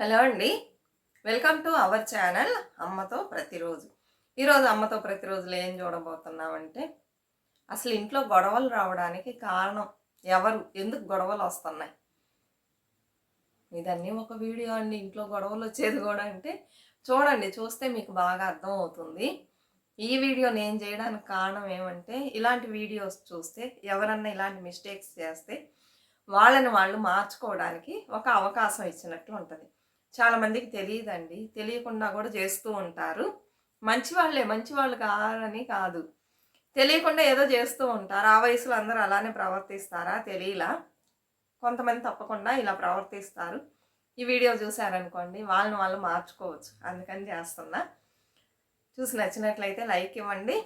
Hello అండి. Welcome to our channel అమ్మతో ప్రతిరోజు. ఈరోజు అమ్మతో ప్రతిరోజులో ఏం చూడబోతున్నామంటే అసలు ఇంట్లో గొడవలు రావడానికి కారణం ఎవరు? ఎందుకు గొడవలు వస్తున్నాయి? ఇదన్నీ ఒక వీడియో అండి. ఇంట్లో గొడవలు వచ్చేది కూడా అంటే చూడండి చూస్తే మీకు బాగా అర్థం అవుతుంది. ఈ వీడియో నేను చేయడానికి కారణం ఏమంటే ఇలాంటి వీడియోస్ చూస్తే ఎవరన్నా ఇలాంటి మిస్టేక్స్ చేస్తే వాళ్ళని వాళ్ళు మార్చుకోవడానికి ఒక అవకాశం ఇచ్చినట్లు ఉంటుంది. చాలా మందికి తెలియదండి. తెలియకుండా కూడా చేస్తూ ఉంటారు. మంచి వాళ్ళే మంచి వాళ్ళు కాదని కాదు. తెలియకుండా ఏదో చేస్తూ ఉంటారు. ఆ వయసులో అందరూ అలానే ప్రవర్తిస్తారా తెలియలా? కొంతమంది తప్పకుండా ఇలా ప్రవర్తిస్తారు. ఈ వీడియో చూసారనుకోండి వాళ్ళని వాళ్ళు మార్చుకోవచ్చు. అందుకని చేస్తున్నా. చూసి నచ్చినట్లయితే లైక్ ఇవ్వండి.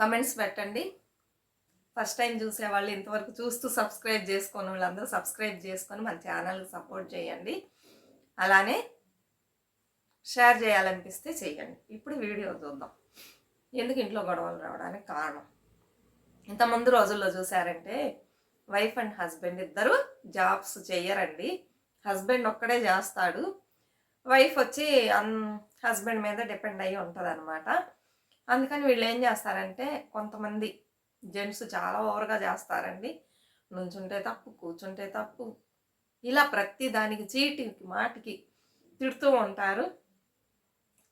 కమెంట్స్ పెట్టండి. ఫస్ట్ టైం చూసే వాళ్ళు ఇంతవరకు చూస్తూ సబ్స్క్రైబ్ చేసుకొని వాళ్ళందరూ సబ్స్క్రైబ్ చేసుకొని మన ఛానల్కి సపోర్ట్ చేయండి. అలానే షేర్ చేయాలనిపిస్తే చేయండి. ఇప్పుడు వీడియో చూద్దాం. ఎందుకు ఇంట్లో గొడవలు రావడానికి కారణం? ఇంత ముందు రోజుల్లో చూసారంటే వైఫ్ అండ్ హస్బెండ్ ఇద్దరు జాబ్స్ చెయ్యరండి హస్బెండ్ ఒక్కడే చేస్తాడు. వైఫ్ వచ్చి అన్ హస్బెండ్ మీద డిపెండ్ అయ్యి ఉంటుంది అనమాట అందుకని వీళ్ళు ఏం చేస్తారంటే కొంతమంది జెంట్స్ చాలా ఓవర్గా చేస్తారండి. నుంచుంటే తప్పు కూర్చుంటే తప్పు ఇలా ప్రతి దానికి చీటికి మాటికి తిడుతూ ఉంటారు.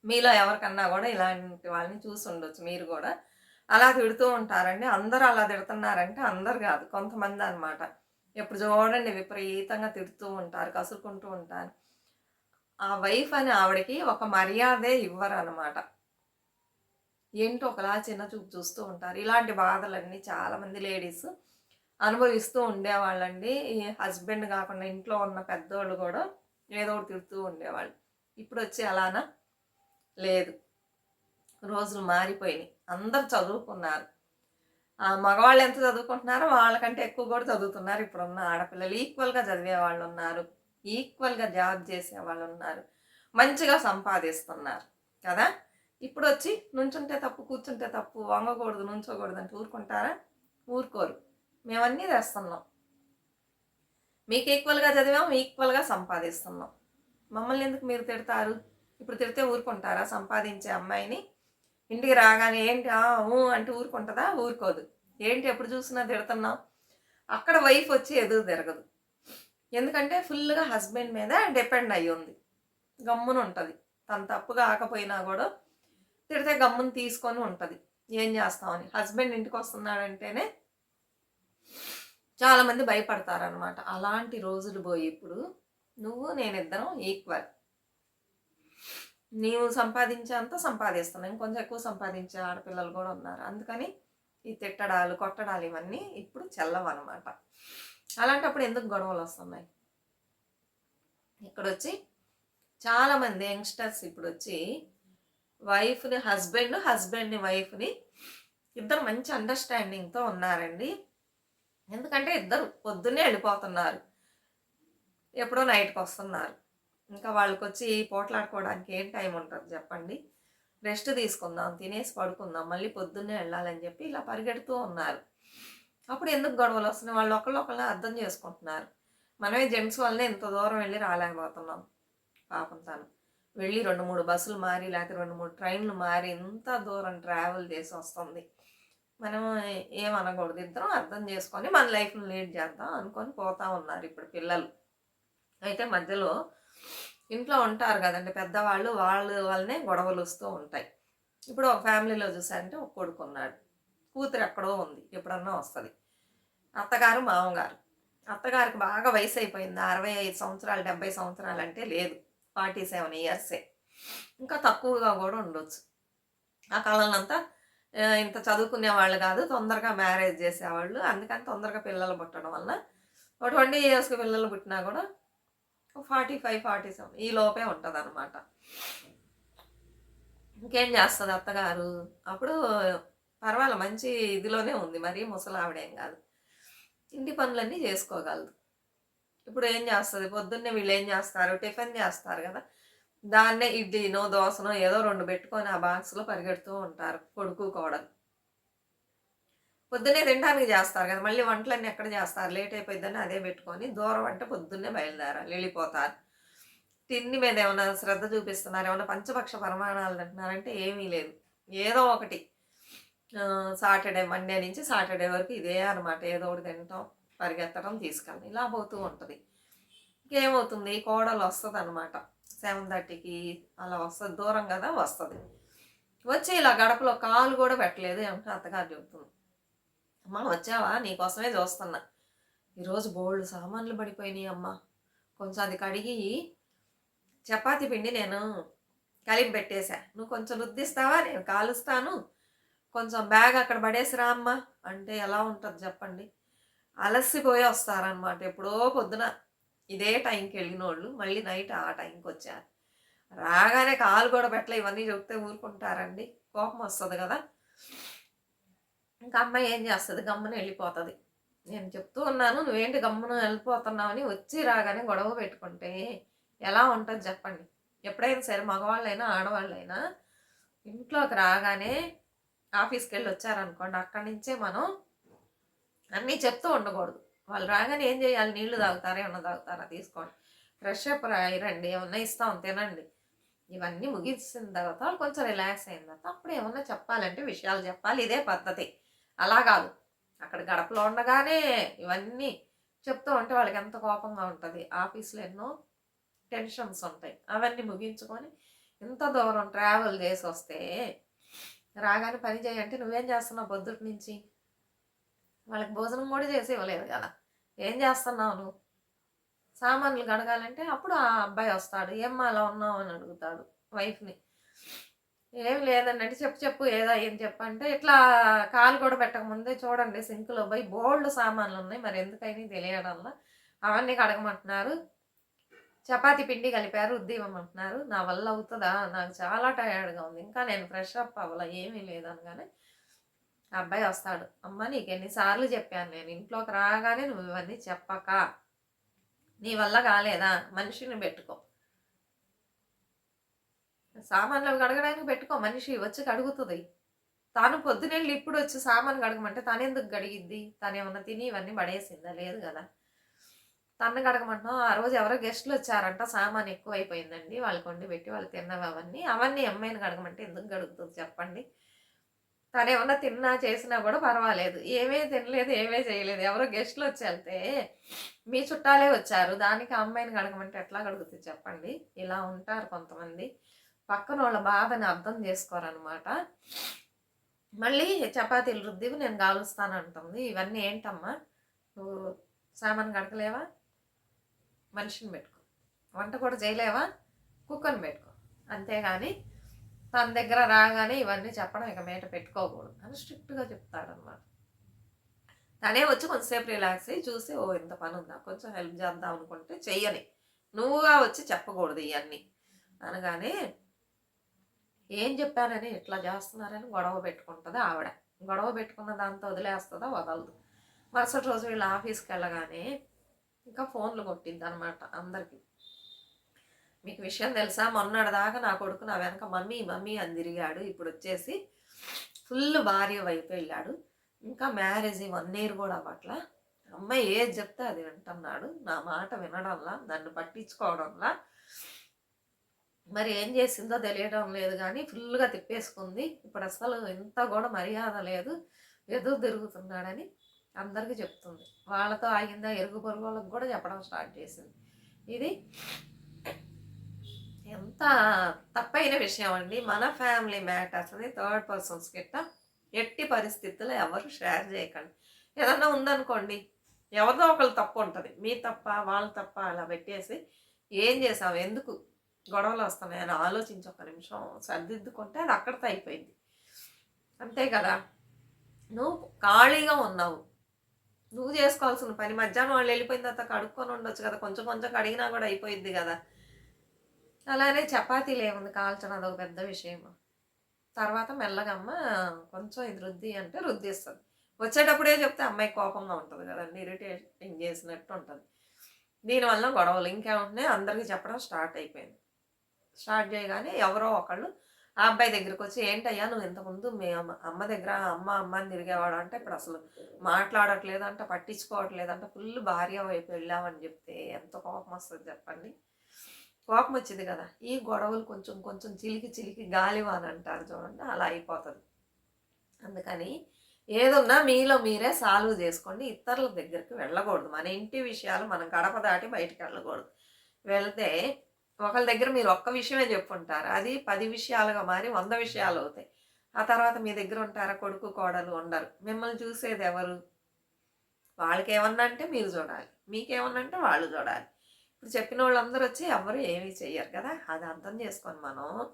మీలో ఎవరికన్నా కూడా ఇలాంటి వాళ్ళని చూసి ఉండొచ్చు మీరు కూడా. అలా తిడుతూ ఉంటారండి. అందరూ అలా తిడుతున్నారంటే అందరు కాదు కొంతమంది అనమాట ఎప్పుడు చూడండి విపరీతంగా తిడుతూ ఉంటారు కసురుకుంటూ ఉంటారు. ఆ వైఫ్ అని ఆవిడకి ఒక మర్యాదే ఇవ్వరు అనమాట ఏంటో ఒకలా చిన్న చూపు చూస్తూ ఉంటారు. ఇలాంటి బాధలన్నీ చాలామంది లేడీస్ అనుభవిస్తూ ఉండేవాళ్ళండి. ఈ హస్బెండ్ కాకుండా ఇంట్లో ఉన్న పెద్దోళ్ళు కూడా ఏదో ఒకటి తిడుతూ ఉండేవాళ్ళు. ఇప్పుడు వచ్చి అలానా? లేదు. రోజులు మారిపోయినాయి. అందరు చదువుకున్నారు. మగవాళ్ళు ఎంత చదువుకుంటున్నారో వాళ్ళకంటే ఎక్కువ కూడా చదువుతున్నారు. ఇప్పుడున్న ఆడపిల్లలు ఈక్వల్గా చదివే వాళ్ళు ఉన్నారు. ఈక్వల్గా జాబ్ చేసే వాళ్ళు ఉన్నారు. మంచిగా సంపాదిస్తున్నారు. కదా? ఇప్పుడు వచ్చి నుంచుంటే తప్పు కూర్చుంటే తప్పు వంగకూడదు నుంచోకూడదు అంటే ఊరుకుంటారా? ఊరుకోరు. మేమన్నీ తెస్తున్నాం మీకు ఈక్వల్గా చదివాం ఈక్వల్గా సంపాదిస్తున్నాం. మమ్మల్ని ఎందుకు మీరు తిడతారు? ఇప్పుడు తిడితే ఊరుకుంటారా? సంపాదించే అమ్మాయిని ఇంటికి రాగానే ఏంటి ఆ, అంటే ఊరుకుంటుందా? ఊరుకోదు. ఏంటి ఎప్పుడు చూసినా తిడుతున్నాం. అక్కడ వైఫ్ వచ్చి ఎదురు తిరగదు. ఎందుకంటే ఫుల్గా హస్బెండ్ మీద డిపెండ్ అయ్యి ఉంది. గమ్మున ఉంటుంది. తను తప్పుగా ఆకపోయినా కూడా తిడితే గమ్మున తీసుకొని ఉంటుంది. ఏం చేస్తామని. హస్బెండ్ ఇంటికి వస్తున్నాడంటేనే చాలామంది భయపడతారనమాట అలాంటి రోజులు పోయి ఇప్పుడు నువ్వు నేనిద్దరం ఈక్వల్. నీవు సంపాదించేంత సంపాదిస్తున్నావు. ఇంకొంచెం ఎక్కువ సంపాదించే ఆడపిల్లలు కూడా ఉన్నారు. అందుకని ఈ తిట్టడాలు కొట్టడాలు ఇవన్నీ ఇప్పుడు చెల్లవన్నమాట. అలాంటప్పుడు ఎందుకు గొడవలు వస్తున్నాయి? ఇక్కడ వచ్చి చాలామంది యంగ్స్టర్స్ ఇప్పుడు వచ్చి వైఫ్ని హస్బెండ్ హస్బెండ్ని వైఫ్ని ఇద్దరు మంచి అండర్స్టాండింగ్తో ఉన్నారండి. ఎందుకంటే ఇద్దరు పొద్దున్నే వెళ్ళిపోతున్నారు. ఎప్పుడో నైట్కి వస్తున్నారు. ఇంకా వాళ్ళకి వచ్చి పోట్లాడుకోవడానికి ఏం టైం ఉంటుంది చెప్పండి. రెస్ట్ తీసుకుందాం తినేసి పడుకుందాం మళ్ళీ పొద్దున్నే వెళ్ళాలని చెప్పి ఇలా పరిగెడుతూ ఉన్నారు. అప్పుడు ఎందుకు గొడవలు వస్తున్నాయి? వాళ్ళు ఒకళ్ళు ఒకళ్ళని అర్థం చేసుకుంటున్నారు. మనమే జెంట్స్ వల్లనే ఇంత దూరం వెళ్ళి రాలేకపోతున్నాం. పాపం తను. వెళ్ళి రెండు మూడు బస్సులు మారి లేకపోతే రెండు మూడు ట్రైన్లు మారి ఇంత దూరం ట్రావెల్ చేసి వస్తుంది. మనం ఏమనకూడదు ఇద్దరం అర్థం చేసుకొని మన లైఫ్ని లీడ్ చేద్దాం అనుకొని పోతా ఉన్నారు ఇప్పుడు పిల్లలు. అయితే మధ్యలో ఇంట్లో ఉంటారు కదండి పెద్దవాళ్ళు వాళ్ళ వల్లనే గొడవలు వస్తూ ఉంటాయి. ఇప్పుడు ఒక ఫ్యామిలీలో చూసారంటే ఒక కొడుకు ఉన్నాడు. కూతురు ఎక్కడో ఉంది ఎప్పుడన్నా వస్తుంది. అత్తగారు మామగారు. అత్తగారికి బాగా వయసు అయిపోయింది. అరవై ఐదు సంవత్సరాలు డెబ్బై సంవత్సరాలు అంటే లేదు. ఫార్టీ సెవెన్ ఇయర్సే. ఇంకా తక్కువగా కూడా ఉండొచ్చు. ఆ కాలంలో అంతా ఇంత చదువుకునే వాళ్ళు కాదు తొందరగా మ్యారేజ్ చేసేవాళ్ళు. అందుకని తొందరగా పిల్లలు పుట్టడం వల్ల ఒక ట్వంటీ ఇయర్స్కి పిల్లలు పుట్టినా కూడా ఫార్టీ ఫైవ్ ఫార్టీ సెవెన్ ఈ లోపే ఉంటుంది అనమాట ఇంకేం చేస్తుంది అత్తగారు? అప్పుడు పర్వాలేదు మంచి ఇదిలోనే ఉంది. మరి ముసలావిడేం కాదు. ఇంటి పనులన్నీ చేసుకోగలదు. ఇప్పుడు ఏం చేస్తుంది? పొద్దున్నే వీళ్ళు ఏం చేస్తారు? టిఫిన్ చేస్తారు కదా. దాన్నే ఇడ్లీనో దోసనో ఏదో రెండు పెట్టుకొని ఆ బాక్స్లో పరిగెడుతూ ఉంటారు కొడుకు కోడలు. పొద్దున్నే తినడానికి చేస్తారు కదా మళ్ళీ వంటలన్నీ ఎక్కడ చేస్తారు? లేట్ అయిపోయిందని అదే పెట్టుకొని దూరం అంటే పొద్దున్నే బయలుదేరాలి వెళ్ళిపోతారు. తిండి మీద ఏమైనా శ్రద్ధ చూపిస్తున్నారు ఏమైనా పంచపక్ష పరమాణాలు తింటున్నారంటే ఏమీ లేదు. ఏదో ఒకటి. సాటర్డే మండే నుంచి సాటర్డే వరకు ఇదే అనమాట ఏదో ఒకటి తినటం పరిగెత్తడం తీసుకెళ్ళడం ఇలా పోతూ ఉంటుంది. ఇంకేమవుతుంది? కోడలు వస్తుంది అనమాట సెవెన్ థర్టీకి అలా వస్తుంది. దూరం కదా వస్తుంది. వచ్చి ఇలా గడపలో కాలు కూడా పెట్టలేదు. ఏమంటే అత్తగారు చెబుతుంది అమ్మ వచ్చావా? నీకోసమే చూస్తున్నా. ఈరోజు బోల్డ్ సామాన్లు పడిపోయినాయి అమ్మ. కొంచెం అది కడిగి చపాతి పిండి నేను కలిపి పెట్టేశా. నువ్వు కొంచెం రుద్దిస్తావా? నేను కాలుస్తాను. కొంచెం బ్యాగ్ అక్కడ పడేసిరా అమ్మ. అంటే ఎలా ఉంటుంది చెప్పండి. అలసిపోయి వస్తారనమాట ఎప్పుడో పొద్దున ఇదే టైంకి వెళ్ళిన వాళ్ళు మళ్ళీ నైట్ ఆ టైంకి వచ్చారు రాగానే కాలు కూడా పెట్టలే ఇవన్నీ చెప్తే ఊరుకుంటారండి. కోపం వస్తుంది కదా. ఇంకా అమ్మాయి ఏం చేస్తుంది? గమ్మున వెళ్ళిపోతుంది నేను చెప్తూ ఉన్నాను నువ్వేంటి గమ్మున వెళ్ళిపోతున్నావని వచ్చి రాగానే గొడవ పెట్టుకుంటే ఎలా ఉంటుంది చెప్పండి. ఎప్పుడైనా సరే మగవాళ్ళైనా ఆడవాళ్ళైనా ఇంట్లోకి రాగానే ఆఫీస్కి వెళ్ళి వచ్చారనుకోండి అక్కడి నుంచే మనం అన్నీ చెప్తూ ఉండకూడదు. వాళ్ళు రాగానే ఏం చేయాలి? నీళ్ళు తాగుతారా? ఏమన్నా తాగుతారా? తీసుకోండి. ఫ్రెష్ అప్ రండి ఏమన్నా ఇస్తాం తినండి. ఇవన్నీ ముగించిన తర్వాత వాళ్ళు కొంచెం రిలాక్స్ అయిన తర్వాత అప్పుడు ఏమన్నా చెప్పాలంటే విషయాలు చెప్పాలి. ఇదే పద్ధతి. అలా కాదు. అక్కడ గడపలో ఉండగానే ఇవన్నీ చెప్తూ ఉంటే వాళ్ళకి ఎంత కోపంగా ఉంటుంది. ఆఫీస్లో ఎన్నో టెన్షన్స్ ఉంటాయి. అవన్నీ ముగించుకొని ఇంత దూరం ట్రావెల్ చేసి వస్తే రాగానే పని చేయంటే నువ్వేం చేస్తున్నావు పొద్దుటి నుంచి? వాళ్ళకి భోజనం కూడా చేసి ఇవ్వలేదు కదా. ఏం చేస్తున్నావు నువ్వు? సామాన్లు కడగాలంటే అప్పుడు ఆ అబ్బాయి వస్తాడు. ఏమ్మా అలా ఉన్నావు అని అడుగుతాడు వైఫ్ని. ఏం లేదండి చెప్పు చెప్పు ఏదో ఏం చెప్పంటే ఇట్లా కాలు కూడా పెట్టక ముందే చూడండి సింక్లో పోయి బోల్డ్ సామాన్లు ఉన్నాయి. మరి ఎందుకైనా తెలియడంలో అవన్నీ కడగమంటున్నారు. చపాతి పిండి కలిపారు ఉద్దీవమంటున్నారు నా వల్ల అవుతుందా? నాకు చాలా టయర్డ్గా ఉంది. ఇంకా నేను ఫ్రెష్ అప్ అవ్వాల? ఏమీ లేదనగానే అబ్బాయి వస్తాడు. అమ్మ నీకు ఎన్నిసార్లు చెప్పాను నేను. ఇంట్లోకి రాగానే నువ్వు ఇవన్నీ చెప్పక. నీ వల్ల కాలేదా? మనిషిని పెట్టుకో. సామాన్లు కడగడానికి పెట్టుకో మనిషి. వచ్చి కడుగుతుంది. తాను పొద్దునెళ్ళి ఇప్పుడు వచ్చి సామాన్ కడగమంటే తను ఎందుకు గడిగిద్ది తను ఏమన్నా తిని ఇవన్నీ పడేసిందా? లేదు కదా. తను కడగమంటున్నాం ఆ రోజు ఎవరో గెస్ట్లు వచ్చారంట. సామాన్ ఎక్కువ అయిపోయిందండి వాళ్ళకి వండి పెట్టి వాళ్ళు తిన్నవి అవన్నీ. అవన్నీ అమ్మాయిని కడగమంటే ఎందుకు గడుగుతుంది చెప్పండి. తను ఏమన్నా తిన్నా చేసినా కూడా పర్వాలేదు. ఏమీ తినలేదు ఏమీ చేయలేదు. ఎవరో గెస్ట్లు వచ్చి వెళ్తే మీ చుట్టాలే వచ్చారు. దానికి అమ్మాయిని కడగమంటే ఎట్లా కడుగుతుంది చెప్పండి? ఇలా ఉంటారు కొంతమంది. పక్కన వాళ్ళ బాధని అర్థం చేసుకోరనమాట మళ్ళీ చపాతీలు రుద్దివి నేను కాలుస్తానంటుంది ఇవన్నీ ఏంటమ్మా? నువ్వు సామాన్ కడకలేవా మనిషిని పెట్టుకో. వంట కూడా చేయలేవా? కుక్కని పెట్టుకో. అంతేగాని తన దగ్గర రాగానే ఇవన్నీ చెప్పడం ఇక మేట పెట్టుకోకూడదు అని స్ట్రిక్ట్గా చెప్తాడనమాట తనే వచ్చి కొంతసేపు రిలాక్స్ అయ్యి చూసి ఓ ఇంత పని ఉందా కొంచెం హెల్ప్ చేద్దాం అనుకుంటే చెయ్యని. నువ్వుగా వచ్చి చెప్పకూడదు ఇవన్నీ అనగానే ఏం చెప్పానని ఇట్లా చేస్తున్నారని గొడవ పెట్టుకుంటుంది ఆవిడ. గొడవ పెట్టుకున్న దాంతో వదిలేస్తుందా? వదలదు. మరుసటి రోజు వీళ్ళు ఆఫీస్కి వెళ్ళగానే ఇంకా ఫోన్లు కొట్టిద్ది అనమాట అందరికీ. మీకు విషయం తెలుసా? మొన్నటిదాకా నా కొడుకు నా వెనక మమ్మీ మమ్మీ అని తిరిగాడు. ఇప్పుడు వచ్చేసి ఫుల్ భార్య వైపు వెళ్ళాడు. ఇంకా మ్యారేజ్ వన్ ఇయర్ కూడా అవ్వట్లా. అమ్మాయి ఏది చెప్తే అది వింటున్నాడు. నా మాట వినడంలా నన్ను పట్టించుకోవడంలా. మరి ఏం చేసిందో తెలియడం లేదు కానీ ఫుల్గా తిప్పేసుకుంది. ఇప్పుడు అసలు ఇంత కూడా మర్యాద లేదు. ఎదురు తిరుగుతున్నాడని అందరికీ చెప్తుంది. వాళ్ళతో ఆగిందా? ఎరుగు పొరుగు వాళ్ళకి కూడా చెప్పడం స్టార్ట్ చేసింది. ఇది ఎంత తప్పైన విషయం అండి మన ఫ్యామిలీ మ్యాటర్స్ని థర్డ్ పర్సన్స్ గిట్ట ఎట్టి పరిస్థితుల్లో ఎవరు షేర్ చేయకండి. ఏదన్నా ఉందనుకోండి ఎవరిదో ఒకళ్ళు తప్పు ఉంటుంది. మీ తప్ప వాళ్ళ తప్ప అలా పెట్టేసి ఏం చేసావు ఎందుకు గొడవలు వస్తున్నాయని ఆలోచించి ఒక నిమిషం సర్దిద్దుకుంటే అది అక్కడితో అయిపోయింది. అంతే కదా? నువ్వు ఖాళీగా ఉన్నావు. నువ్వు చేసుకోవాల్సిన పని మధ్యాహ్నం వాళ్ళు వెళ్ళిపోయిన తర్వాత కడుక్కొని ఉండొచ్చు కదా? కొంచెం కొంచెం కడిగినా కూడా అయిపోయింది కదా? అలానే చపాతీలు ఏముంది కాల్చడం అదొక పెద్ద విషయం తర్వాత మెల్లగా అమ్మ కొంచెం ఇది రుద్ది అంటే రుద్దిస్తుంది. వచ్చేటప్పుడే చెప్తే అమ్మాయి కోపంగా ఉంటుంది కదండి ఇరిటేషన్ చేసినట్టు ఉంటుంది. దీనివల్ల గొడవలు ఇంకేముంటున్నాయి అందరికీ చెప్పడం స్టార్ట్ అయిపోయింది. స్టార్ట్ చేయగానే ఎవరో ఒకళ్ళు ఆ అబ్బాయి దగ్గరికి వచ్చి ఏంటయ్యా నువ్వు ఇంతకుముందు మీ అమ్మ అమ్మ దగ్గర అమ్మ అమ్మ అని తిరిగేవాడు అంటే ఇప్పుడు అసలు మాట్లాడట్లేదంట పట్టించుకోవట్లేదంట ఫుల్ భార్య వైపు వెళ్ళామని చెప్తే ఎంత కోపం వస్తుంది చెప్పండి? కోపం వచ్చింది కదా. ఈ గొడవలు కొంచెం కొంచెం చిలికి చిలికి గాలివాన్ అంటారు చూడండి అలా అయిపోతుంది. అందుకని ఏదున్నా మీలో మీరే సాల్వ్ చేసుకోండి. ఇతరుల దగ్గరికి వెళ్ళకూడదు. మన ఇంటి విషయాలు మనం గడప దాటి బయటకు వెళ్ళకూడదు. వెళ్తే ఒకళ్ళ దగ్గర మీరు ఒక్క విషయమే చెప్పుంటారు. అది పది విషయాలుగా మారి వంద విషయాలు అవుతాయి. ఆ తర్వాత మీ దగ్గర ఉంటారా కొడుకు కోడలు ఉండరు. మిమ్మల్ని చూసేది ఎవరు? వాళ్ళకి ఏమన్నా అంటే మీరు చూడాలి. మీకేమన్నా అంటే వాళ్ళు చూడాలి. ఇప్పుడు చెప్పిన వాళ్ళందరూ వచ్చి ఎవరు ఏమీ చెయ్యరు కదా? అది అర్థం చేసుకొని మనం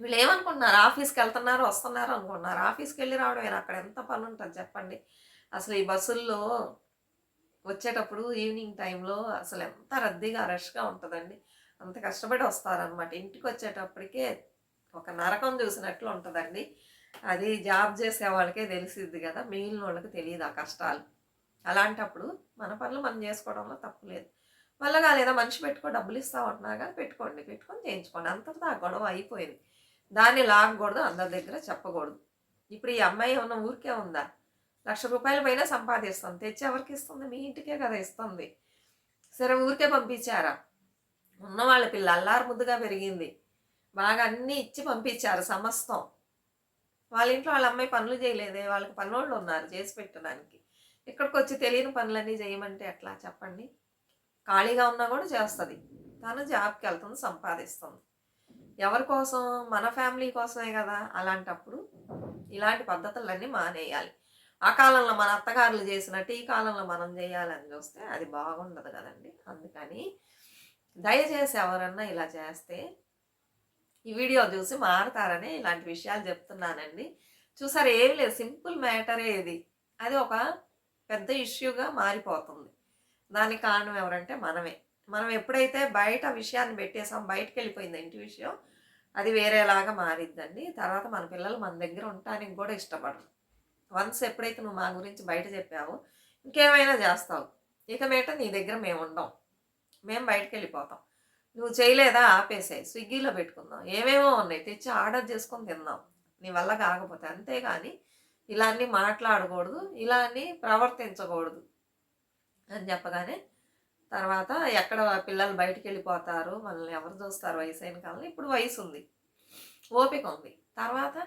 వీళ్ళు ఏమనుకుంటున్నారు ఆఫీస్కి వెళ్తున్నారు వస్తున్నారు అనుకుంటున్నారు? ఆఫీస్కి వెళ్ళి రావడం అక్కడ ఎంత పని ఉంటుంది చెప్పండి. అసలు ఈ బస్సుల్లో వచ్చేటప్పుడు ఈవినింగ్ టైంలో అసలు ఎంత రద్దీగా రష్గా ఉంటుందండి. అంత కష్టపడి వస్తారనమాట ఇంటికి వచ్చేటప్పటికే ఒక నరకం చూసినట్లు ఉంటుందండి. అది జాబ్ చేసే వాళ్ళకే తెలిసిద్ది కదా? మిగిలిన వాళ్ళకి తెలియదు ఆ కష్టాలు. అలాంటప్పుడు మన పనులు మనం చేసుకోవడంలో తప్పు లేదు. వల్లగా కాలేదా మనిషి పెట్టుకో డబ్బులు ఇస్తా ఉంటున్నా కానీ పెట్టుకోండి పెట్టుకొని చేయించుకోండి. అంతటితో ఆ గొడవ అయిపోయింది. దాన్ని లాగకూడదు అందరి దగ్గర చెప్పకూడదు. ఇప్పుడు ఈ అమ్మాయి ఉన్న ఊరికే ఉందా? లక్ష రూపాయల పైన సంపాదిస్తుంది తెచ్చి ఎవరికి ఇస్తుంది? మీ ఇంటికే కదా ఇస్తుంది. సరే ఊరికే పంపించారా? ఉన్న వాళ్ళ పిల్ల అల్లారు ముద్దుగా పెరిగింది. బాగా అన్నీ ఇచ్చి పంపించారు సమస్తం. వాళ్ళ ఇంట్లో వాళ్ళ అమ్మాయి పనులు చేయలేదే వాళ్ళకి పనులు ఉన్నారు చేసి పెట్టడానికి. ఇక్కడికి వచ్చి తెలియని పనులన్నీ చేయమంటే ఎట్లా? చెప్పండి. ఖాళీగా ఉన్నా కూడా చేస్తుంది. తను జాబ్కి వెళ్తుంది సంపాదిస్తుంది. ఎవరి కోసం? మన ఫ్యామిలీ కోసమే కదా. అలాంటప్పుడు ఇలాంటి పద్ధతులన్నీ మానేయాలి. ఆ కాలంలో మన అత్తగారులు చేసినట్టు ఈ కాలంలో మనం చేయాలని చూస్తే అది బాగుండదు కదండి. అందుకని దయచేసి ఎవరన్నా ఇలా చేస్తే ఈ వీడియో చూసి మారతారని ఇలాంటి విషయాలు చెప్తున్నానండి. చూసారు? ఏం లేదు. సింపుల్ మ్యాటరే ఇది. అది ఒక పెద్ద ఇష్యూగా మారిపోతుంది. దానికి కారణం ఎవరంటే మనమే. మనం ఎప్పుడైతే బయట విషయాన్ని పెట్టేసాం బయటకు వెళ్ళిపోయింది ఇంటి విషయం అది వేరేలాగా మారిద్దండి. తర్వాత మన పిల్లలు మన దగ్గర ఉండటానికి కూడా ఇష్టపడరు. వన్స్ ఎప్పుడైతే నువ్వు మా గురించి బయట చెప్పావో ఇంకేమైనా చేస్తావు. ఇక మీట నీ దగ్గర మేము ఉండం. మేము బయటకు వెళ్ళిపోతాం నువ్వు చేయలేదా? ఆపేసాయి. స్విగ్గీలో పెట్టుకుందాం. ఏమేమో ఉన్నాయి. తెచ్చి ఆర్డర్ చేసుకొని తిందాం. నీ వల్ల కాకపోతే అంతేగాని ఇలా అన్నీ మాట్లాడకూడదు. ఇలా అన్నీ ప్రవర్తించకూడదు. అని చెప్పగానే తర్వాత ఎక్కడ పిల్లలు బయటికి వెళ్ళిపోతారు మనల్ని ఎవరు చూస్తారు వయసు అయిన కాలంలో? ఇప్పుడు వయసు ఉంది. ఓపిక ఉంది. తర్వాత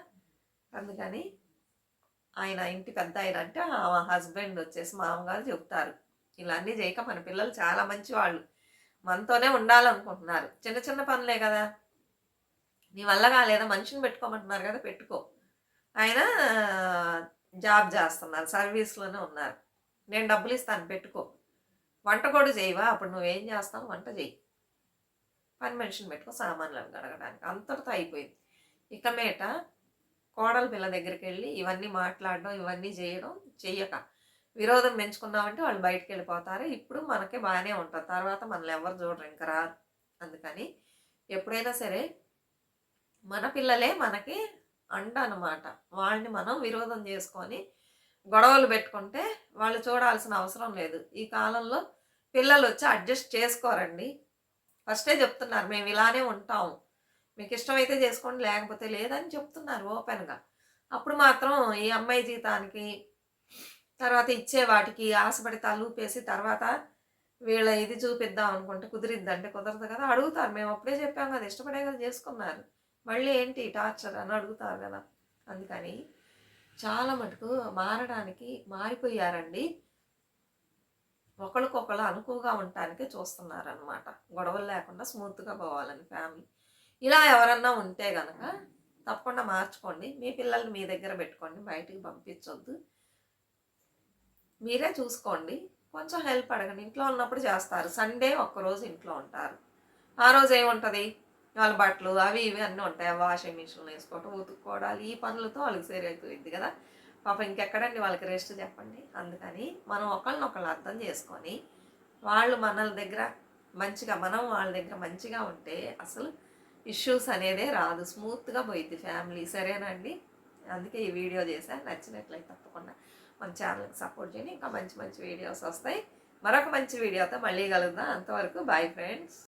అందుకని ఆయన ఇంటి పెద్ద ఆయన అంటే మా హస్బెండ్ వచ్చేసి మామగారు చెప్తారు. ఇలా అన్నీ చేయక మన పిల్లలు చాలా మంచి వాళ్ళు మనతోనే ఉండాలనుకుంటున్నారు. చిన్న చిన్న పనులే కదా. నీ వల్ల కాలేదా? మనిషిని పెట్టుకోమంటున్నారు కదా పెట్టుకో. ఆయన జాబ్ చేస్తున్నారు సర్వీస్లోనే ఉన్నారు. నేను డబ్బులు ఇస్తాను పెట్టుకో. వంట కూడా చేయవా? అప్పుడు నువ్వేం చేస్తావు? వంట చేయి పని మనిషిని పెట్టుకో సామాన్లు అవి గడగడానికి అంతటితో అయిపోయింది. ఇక మీట కోడల పిల్ల దగ్గరికి వెళ్ళి ఇవన్నీ మాట్లాడడం ఇవన్నీ చేయడం చెయ్యక. విరోధం పెంచుకున్నామంటే వాళ్ళు బయటకు వెళ్ళిపోతారు. ఇప్పుడు మనకి బాగానే ఉంటుంది. తర్వాత మనల్ని ఎవరు చూడరు ఇంకా రారు. అందుకని ఎప్పుడైనా సరే మన పిల్లలే మనకి అండ అనమాట వాళ్ళని మనం విరోధం చేసుకొని గొడవలు పెట్టుకుంటే వాళ్ళు చూడాల్సిన అవసరం లేదు. ఈ కాలంలో పిల్లలు వచ్చి అడ్జస్ట్ చేసుకోరండి. ఫస్టే చెప్తున్నారు మేము ఇలానే ఉంటాం. మీకు ఇష్టమైతే చేసుకోండి లేకపోతే లేదని చెప్తున్నారు ఓపెన్గా. అప్పుడు మాత్రం ఈ అమ్మాయి జీతానికి తర్వాత ఇచ్చే వాటికి ఆశపడి తలూపేసి తర్వాత వీళ్ళ ఇది చూపిద్దాం అనుకుంటే కుదిరిద్ది అంటే కుదరదు కదా. అడుగుతారు మేము అప్పుడే చెప్పాం కదా ఇష్టపడే కదా చేసుకున్నారు. మళ్ళీ ఏంటి టార్చర్? అని అడుగుతారు కదా. అందుకని చాలా మటుకు మారడానికి మారిపోయారండి. ఒకరికొకరు అనుకువగా ఉండటానికి చూస్తున్నారనమాట గొడవలు లేకుండా స్మూత్గా పోవాలని ఫ్యామిలీ. ఇలా ఎవరన్నా ఉంటే కనుక తప్పకుండా మార్చుకోండి. మీ పిల్లల్ని మీ దగ్గర పెట్టుకోండి. బయటికి పంపించొద్దు. మీరే చూసుకోండి. కొంచెం హెల్ప్ అడగండి. ఇంట్లో ఉన్నప్పుడు చేస్తారు. సండే ఒక్కరోజు ఇంట్లో ఉంటారు. ఆ రోజు ఏముంటుంది? వాళ్ళ బట్టలు అవి ఇవి అన్నీ ఉంటాయి. వాషింగ్ మిషన్లు వేసుకోవటం ఉతుక్కోవడాలు. ఈ పనులతో వాళ్ళకి సరిపోయింది కదా. పాప ఇంకెక్కడండి వాళ్ళకి రెస్ట్ చెప్పండి. అందుకని మనం ఒకళ్ళనొకళ్ళు అర్థం చేసుకొని వాళ్ళు మనల దగ్గర మంచిగా మనం వాళ్ళ దగ్గర మంచిగా ఉంటే అసలు ఇష్యూస్ అనేదే రాదు. స్మూత్గా పోయిద్ది ఫ్యామిలీ. సరేనండి? అందుకే ఈ వీడియో చేశాను నచ్చినట్లయితే తప్పకుండా మన ఛానల్కి సపోర్ట్ చేయండి. ఇంకా మంచి మంచి వీడియోస్ వస్తాయి. మరొక మంచి వీడియోతో మళ్ళీ కలుద్దాం. అంతవరకు బాయ్ ఫ్రెండ్స్.